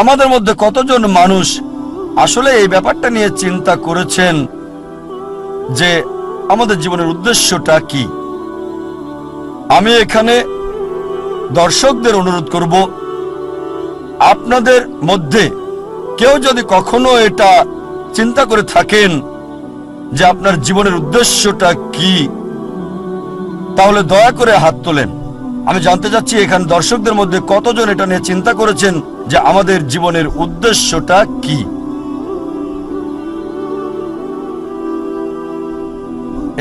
আমাদের মধ্যে কতজন মানুষ আসলে এই ব্যাপারটা নিয়ে চিন্তা করেছেন যে আমাদের জীবনের উদ্দেশ্যটা কি? আমি এখানে দর্শকদের অনুরোধ করব, আপনাদের মধ্যে কেউ যদি কখনো এটা চিন্তা করে থাকেন যে আপনার জীবনের উদ্দেশ্যটা কি, তাহলে দয়া করে হাত তোলেন। আমি জানতে চাচ্ছি, এখানে দর্শকদের মধ্যে কতজন এটা নিয়ে চিন্তা করেছেন যে আমাদের জীবনের উদ্দেশ্যটা কি?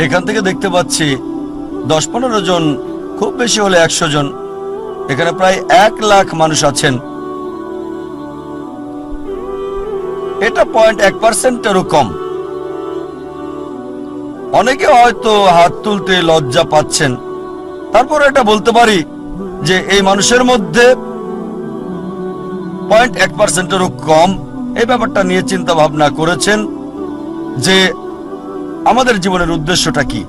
এখান থেকে দেখতে পাচ্ছি দশ পনেরো জন, খুব বেশি হলে একশো জন। এখানে প্রায় এক লাখ মানুষ আছেন। এটা পয়েন্ট এক পার্সেন্টেরও কম। অনেকে হয়তো হাত তুলতে লজ্জা পাচ্ছেন। তারপর এটা বলতে পারি যে এই মানুষের মধ্যে পয়েন্ট এক পার্সেন্টেরও কম। এই ব্যাপারটা নিয়ে চিন্তা ভাবনা করেছেন যে আমাদের জীবনের উদ্দেশ্যটা কি?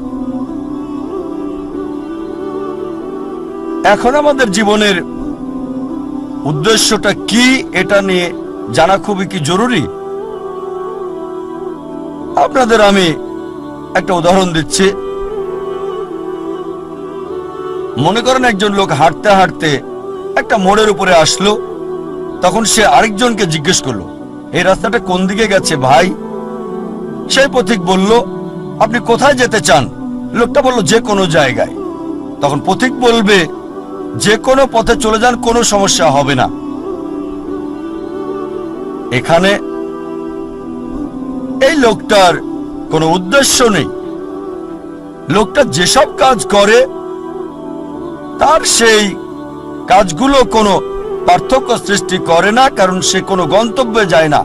এখন আমাদের জীবনের উদ্দেশ্যটা কি এটা নিয়ে জানা খুবই কি জরুরি? আপনাদের আমি একটা উদাহরণ দিচ্ছি। মনে করেন একজন লোক হাঁটতে হাঁটতে একটা মোড়ের উপরে আসলো, তখন সে আরেকজনকে জিজ্ঞেস করল, এই রাস্তাটা কোন দিকে গেছে ভাই? সেই পথিক বলল, আপনি কোথায় যেতে চান? লোকটা বলল, যে কোনো জায়গায়। তখন পথিক বলবে, যে কোনো পথে চলে যান, কোনো সমস্যা হবে না। এখানে এই লোকটার কোনো উদ্দেশ্য নেই। লোকটা যেসব কাজ করে তার সেই কাজগুলো কোনো পার্থক্য সৃষ্টি করে না, কারণ সে কোনো গন্তব্যে যায় না।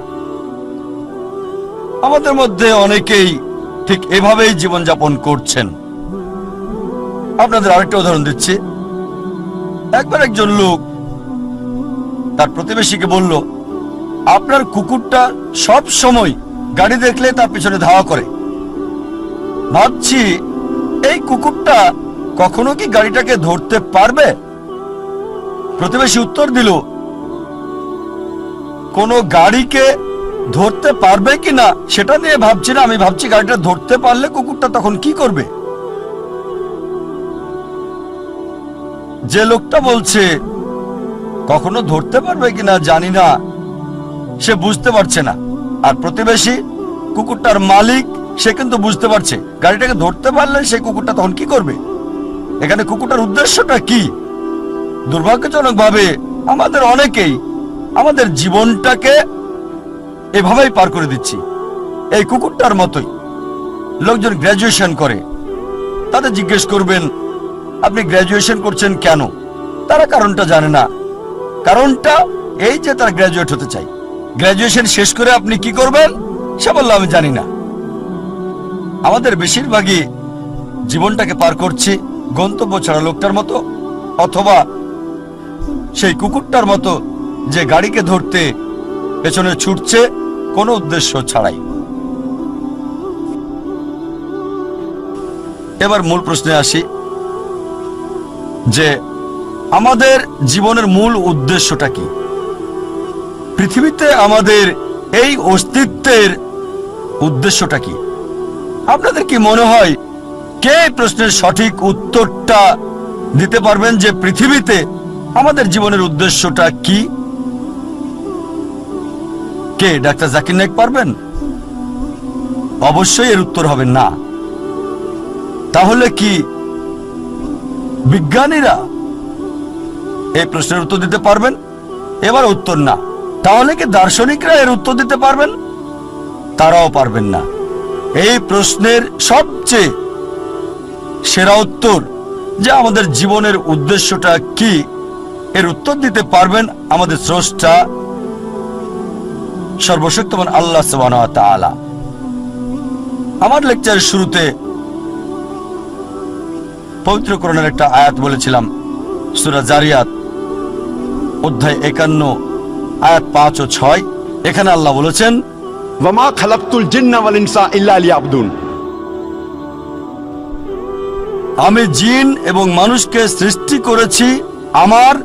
আমাদের মধ্যে অনেকেই ঠিক এভাবেই জীবনযাপন করছেন। আপনাদের আরেকটা উদাহরণ দিচ্ছি। একবার একজন লোক তার প্রতিবেশীকে বলল, আপনার কুকুরটা সব সময় গাড়ি দেখলে তার পিছনে ধাওয়া করে। ভাবছি এই কুকুরটা কখনো কি গাড়িটাকে ধরতে পারবে? প্রতিবেশী উত্তর দিল, কোনো গাড়িকে ধরতে পারবে কি না, সেটা নিয়ে ভাবছি না। আমি ভাবছি গাড়িটা ধরতে পারলে কুকুরটা তখন কি করবে? যে লোকটা বলছে, কখনো ধরতে পারবে কিনা জানি না। সে বুঝতে পারছে না। আর প্রতিবেশী কুকুরটার মালিক, সে কিন্তু বুঝতে পারছে। গাড়িটাকে ধরতে পারলে সে কুকুরটা তখন কি করবে? এখানে কুকুরটার উদ্দেশ্যটা কি? দুর্ভাগ্যজনক ভাবে আমাদের অনেকেই আমাদের জীবনটাকে এভাবেই পার করে দিচ্ছি। এই কুকুরটার মতোই লোকজন গ্র্যাজুয়েশন করে। তাদের জিজ্ঞেস করবেন, আপনি গ্র্যাজুয়েশন করছেন কেন? তারা কারণটা জানে না। কারণটা এই যে তারা গ্র্যাজুয়েট হতে চাই গ্র্যাজুয়েশন শেষ করে আপনি কি করবেন সে বলল, আমি জানি না। আমাদের বেশিরভাগই জীবনটাকে পার করছি। গন্তব্য ছাড়া লোকটার মতো, অথবা সেই কুকুরটার মতো যে গাড়িকে ধরতে পেছনে ছুটছে, কোনো উদ্দেশ্য ছাড়াই। এবার মূল প্রশ্নে আসি, যে আমাদের জীবনের মূল উদ্দেশ্যটা কি? পৃথিবীতে আমাদের এই অস্তিত্বের উদ্দেশ্যটা কি? আপনাদের কি মনে হয় কে প্রশ্নের সঠিক উত্তরটা দিতে পারবেন যে পৃথিবীতে আমাদের জীবনের উদ্দেশ্যটা কি? কে ডাক্তার জাকির নাইক পারবেন? অবশ্যই এর উত্তর হবে না। তাহলে কি বিজ্ঞানীরা এই প্রশ্নের উত্তর দিতে পারবেন? এবার উত্তর না। তাহলে কি দার্শনিকরা এর উত্তর দিতে পারবেন? তারাও পারবেন না। এই প্রশ্নের সবচেয়ে সেরা উত্তর যে আমাদের জীবনের উদ্দেশ্যটা কি? এর উত্তর দিতে পারবেন আমাদের স্রষ্টা সর্বশক্তিমান আল্লাহ তাআলা। আমার লেকচারের শুরুতে পবিত্র করণের একটা আয়াত বলেছিলাম, সুরা জারিয়াত অধ্যায় একান্ন, আয়াত পাঁচ ও ছয়। এখানে আল্লাহ বলেছেন ইনসা ইল্লা আমি জিন এবং মানুষকে সৃষ্টি করেছি আমার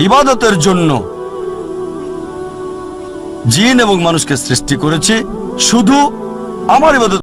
ইবাদতের জন্য। জিন এবং মানুষকে সৃষ্টি করেছি শুধু আমার ইবাদত